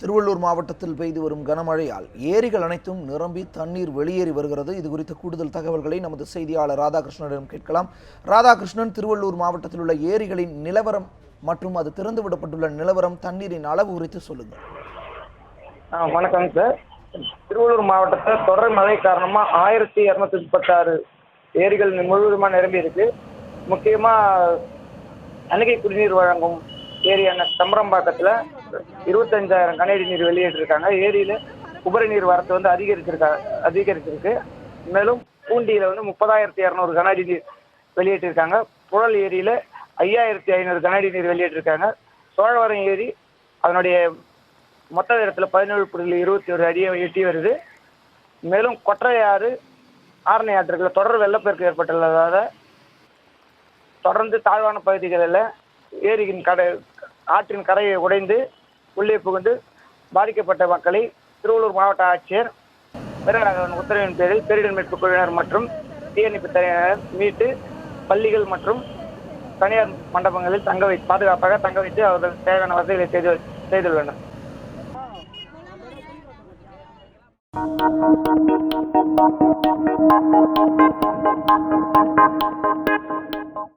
திருவள்ளூர் மாவட்டத்தில் பெய்து வரும் கனமழையால் ஏரிகள் அனைத்தும் நிரம்பி தண்ணீர் வெளியேறி வருகிறது. இது குறித்த கூடுதல் தகவல்களை நமது செய்தியாளர் ராதாகிருஷ்ணனிடம் கேட்கலாம். ராதாகிருஷ்ணன் திருவள்ளூர் மாவட்டத்தில் உள்ள ஏரிகளின் நிலவரம் மற்றும் அது திறந்து விடப்பட்டுள்ள நிலவரம் தண்ணீரின் அளவு குறித்து சொல்லுங்கள். வணக்கம் சார். திருவள்ளூர் மாவட்டத்தில் தொடர் மழை காரணமாக ஆயிரத்தி இரநூத்தி முப்பத்தாறு ஏரிகள் முழுவதுமாக நிரம்பி இருக்கு. முக்கியமாக அணுகை குடிநீர் வழங்கும் ஏரியான தம்பரம்பாக்கத்தில் இருபத்தஞ்சாயிரம் கனஅடி நீர் வெளியேற்றிருக்காங்க. ஏரியில் உபரி நீர் வரத்து வந்து அதிகரிச்சிருக்கா அதிகரிச்சிருக்கு. மேலும் பூண்டியில் வந்து முப்பதாயிரத்தி இரநூறு கனஅடி நீர் வெளியேற்றிருக்காங்க. புழல் ஏரியில் ஐயாயிரத்தி ஐநூறு கனஅடி நீர் வெளியேற்றிருக்காங்க. சோழவரம் ஏரி அதனுடைய மொத்த இடத்துல பதினேழு புள்ளி இருபத்தி ஒரு அடியை எட்டி வருது. மேலும் கொற்றையாறு ஆரணி ஆற்றுகளில் தொடர் வெள்ளப்பெருக்கு ஏற்பட்டுள்ளதால் தொடர்ந்து தாழ்வான பகுதிகளில் ஏரியின் கடை ஆற்றின் கரையை உடைந்து உள்ளே புகுந்து பாதிக்கப்பட்ட மக்களை திருவள்ளூர் மாவட்ட ஆட்சியர் வீரராகவன் உத்தரவின் பேரில் பேரிடர் மீட்பு குழுவினர் மற்றும் தீயணைப்பு துறையினர் மீட்டு பள்ளிகள் மற்றும் தனியார் மண்டபங்களில் தங்க வை பாதுகாப்பாக தங்க வைத்து அவர்கள் தேவையான வசதிகளை செய்து செய்துள்ளனர்.